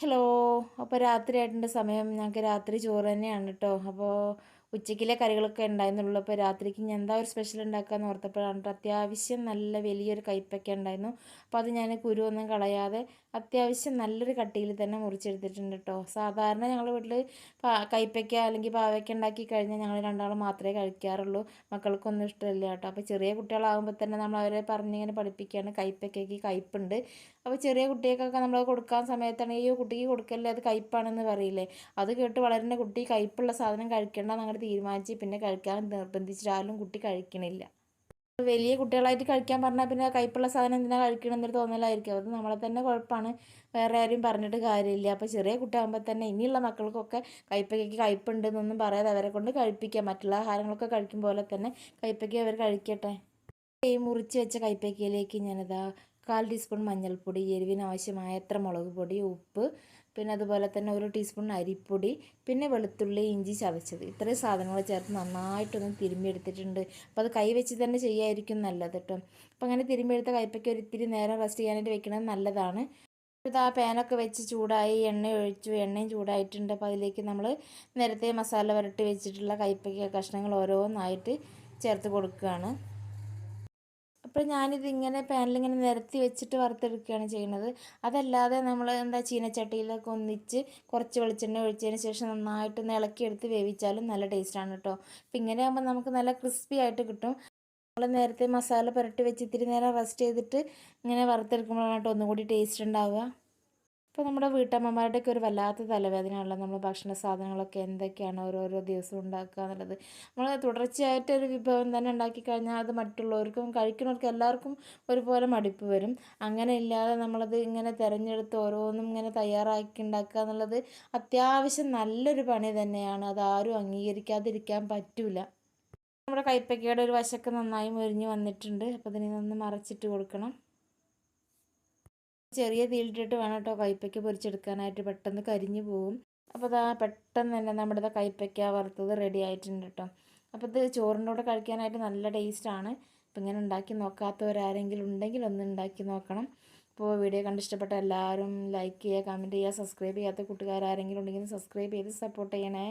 Hello അപ്പോൾ രാത്രി ആയിട്ടുണ്ട് സമയം. ഞങ്ങൾക്ക് രാത്രി ചോറ് തന്നെയാണ് കേട്ടോ അപ്പോൾ ഉച്ചയ്ക്കിലെ കറികളൊക്കെ ഉണ്ടായിരുന്നുള്ളൂ അപ്പോൾ രാത്രിക്ക് ഞാൻ എന്താ ഒരു സ്പെഷ്യൽ ഉണ്ടാക്കാമെന്ന് ഓർത്തപ്പോഴാണ് അത്യാവശ്യം നല്ല വലിയൊരു കയ്പ്പൊക്കെ ഉണ്ടായിരുന്നു. അപ്പോൾ അത് ഞാൻ കുരുവൊന്നും കളയാതെ അത്യാവശ്യം നല്ലൊരു കട്ടിയിൽ തന്നെ മുറിച്ചെടുത്തിട്ടുണ്ട് കേട്ടോ സാധാരണ ഞങ്ങളുടെ വീട്ടിൽ കയ്പ്പയ്ക്ക അല്ലെങ്കിൽ പാവയ്ക്ക ഉണ്ടാക്കി കഴിഞ്ഞാൽ ഞങ്ങൾ രണ്ടാളും മാത്രമേ കഴിക്കാറുള്ളൂ. മക്കൾക്കൊന്നും ഇഷ്ടമില്ല കേട്ടോ അപ്പോൾ ചെറിയ കുട്ടികളാകുമ്പോൾ തന്നെ നമ്മൾ അവരെ പറഞ്ഞിങ്ങനെ പഠിപ്പിക്കുകയാണ് കയ്പ്പയ്ക്കയ്ക്ക് കയ്പ്പുണ്ട്. അപ്പോൾ ചെറിയ കുട്ടികൾക്കൊക്കെ നമ്മൾ കൊടുക്കാൻ സമയത്താണെങ്കിൽ ഈ കുട്ടിക്ക് കൊടുക്കല്ലേ അത് കയ്പ്പാണെന്ന് പറയില്ലേ. അത് കേട്ട് വളരുന്ന കുട്ടി കയ്പ്പുള്ള സാധനം കഴിക്കേണ്ട അങ്ങോട്ട് തീരുമാനിച്ച് പിന്നെ കഴിക്കാൻ നിർബന്ധിച്ചിട്ടാലും കുട്ടി കഴിക്കണില്ല. വലിയ കുട്ടികളായിട്ട് കഴിക്കാൻ പറഞ്ഞാൽ പിന്നെ കയ്പുള്ള സാധനം എന്തിനാ കഴിക്കണമെന്നൊരു തോന്നലായിരിക്കും. അത് നമ്മളെ തന്നെ കുഴപ്പമാണ് വേറെ ആരും പറഞ്ഞിട്ട് കാര്യമില്ല. അപ്പോൾ ചെറിയ കുട്ടിയാകുമ്പോൾ തന്നെ ഇനിയുള്ള മക്കൾക്കൊക്കെ കയ്പ്പയ്ക്ക് കയ്പുണ്ടെന്നൊന്നും പറയാതെ അവരെ കൊണ്ട് കഴിപ്പിക്കാം. മറ്റുള്ള ആഹാരങ്ങളൊക്കെ കഴിക്കും പോലെ തന്നെ കയ്പ്പയ്ക്ക് അവർ കഴിക്കട്ടെ. ഈ മുറിച്ച് വെച്ച കയ്പ്പയ്ക്കയിലേക്ക് ഞാനിതാ കാൽ ടീസ്പൂൺ മഞ്ഞൾപ്പൊടി എരിവിന് ആവശ്യമായ എത്ര മുളക് പൊടി ഉപ്പ് പിന്നെ അതുപോലെ തന്നെ ഒരു ടീസ്പൂൺ അരിപ്പൊടി പിന്നെ വെളുത്തുള്ളി ഇഞ്ചി ചതച്ചത്. ഇത്രയും സാധനങ്ങൾ ചേർത്ത് നന്നായിട്ടൊന്ന് തിരുമ്മിയെടുത്തിട്ടുണ്ട്. അപ്പോൾ അത് കൈ വെച്ച് തന്നെ ചെയ്യായിരിക്കും നല്ലത് കേട്ടോ. അപ്പോൾ അങ്ങനെ തിരുമ്മിയെടുത്ത കയ്പയ്ക്ക് ഒരു ഇത്തിരി നേരം റെസ്റ്റ് ചെയ്യാനായിട്ട് വെക്കുന്നത് നല്ലതാണ്. ഇത് ആ പാനൊക്കെ വെച്ച് ചൂടായി എണ്ണ ഒഴിച്ചു എണ്ണയും ചൂടായിട്ടുണ്ട്. അപ്പോൾ അതിലേക്ക് നമ്മൾ നേരത്തെ മസാല വരട്ടി വെച്ചിട്ടുള്ള കയ്പയ്ക്ക കഷ്ണങ്ങൾ ഓരോന്നായിട്ട് ചേർത്ത് കൊടുക്കുകയാണ്. അപ്പോൾ ഞാനിത് ഇങ്ങനെ പാനിലിങ്ങനെ നിരത്തി വെച്ചിട്ട് വറുത്തെടുക്കുകയാണ് ചെയ്യുന്നത്. അതല്ലാതെ നമ്മൾ എന്താ ചീനച്ചട്ടിയിലൊക്കെ ഒന്നിച്ച് കുറച്ച് വെളിച്ചെണ്ണ ഒഴിച്ചതിന് ശേഷം നന്നായിട്ട് ഇളക്കിയെടുത്ത് വേവിച്ചാലും നല്ല ടേസ്റ്റാണ് കേട്ടോ. അപ്പോൾ ഇങ്ങനെ ആകുമ്പോൾ നമുക്ക് നല്ല ക്രിസ്പി ആയിട്ട് കിട്ടും. നമ്മൾ നേരത്തെ മസാല പുരട്ടി വെച്ച് ഇത്തിരി നേരം റെസ്റ്റ് ചെയ്തിട്ട് ഇങ്ങനെ വറുത്തെടുക്കുമ്പോഴാണ് കേട്ടോ ഒന്നുകൂടി ടേസ്റ്റ് ഉണ്ടാവുക. ഇപ്പോൾ നമ്മുടെ വീട്ടമ്മമാരുടെയൊക്കെ ഒരു വല്ലാത്ത തലവേദനയുള്ള നമ്മൾ ഭക്ഷണ സാധനങ്ങളൊക്കെ എന്തൊക്കെയാണ് ഓരോരോ ദിവസം ഉണ്ടാക്കുക എന്നുള്ളത്. നമ്മൾ തുടർച്ചയായിട്ട് ഒരു വിഭവം തന്നെ ഉണ്ടാക്കി കഴിഞ്ഞാൽ അത് മറ്റുള്ളവർക്കും കഴിക്കുന്നവർക്കും എല്ലാവർക്കും ഒരുപോലെ മടുപ്പ് വരും. അങ്ങനെ ഇല്ലാതെ നമ്മളത് ഇങ്ങനെ തിരഞ്ഞെടുത്ത് ഓരോന്നും ഇങ്ങനെ തയ്യാറാക്കി ഉണ്ടാക്കുക എന്നുള്ളത് അത്യാവശ്യം നല്ലൊരു പണി തന്നെയാണ്. അതാരും അംഗീകരിക്കാതിരിക്കാൻ പറ്റില്ല നമ്മുടെ കൈപ്പക്കയുടെ ഒരു വശമൊക്കെ നന്നായി മുരിഞ്ഞ് വന്നിട്ടുണ്ട്. അപ്പോൾ അതിനെ ഒന്ന് മറച്ചിട്ട് കൊടുക്കണം. ചെറിയ തീയിലിട്ടിട്ട് വേണം കേട്ടോ കൈപ്പയ്ക്ക പൊരിച്ചെടുക്കാനായിട്ട് പെട്ടെന്ന് കരിഞ്ഞു പോകും അപ്പോൾ അതാ പെട്ടെന്ന് തന്നെ നമ്മുടെ കൈപ്പയ്ക്ക വറുത്തത് റെഡി ആയിട്ടുണ്ട് കേട്ടോ അപ്പോൾ ഇത് ചോറിന്റെ കൂടെ കഴിക്കാനായിട്ട് നല്ല ടേസ്റ്റാണ് അപ്പോൾ ഇങ്ങനെ ഉണ്ടാക്കി നോക്കാത്തവരാരെങ്കിലും ഉണ്ടെങ്കിൽ ഒന്ന് ഉണ്ടാക്കി നോക്കണം. അപ്പോൾ വീഡിയോ കണ്ട് ഇഷ്ടപ്പെട്ട എല്ലാവരും ലൈക്ക് ചെയ്യുക കമന്റ് ചെയ്യുക സബ്സ്ക്രൈബ് ചെയ്യാത്ത കൂട്ടുകാരാരെങ്കിലും ഉണ്ടെങ്കിൽ സബ്സ്ക്രൈബ് ചെയ്ത് സപ്പോർട്ട് ചെയ്യണേ.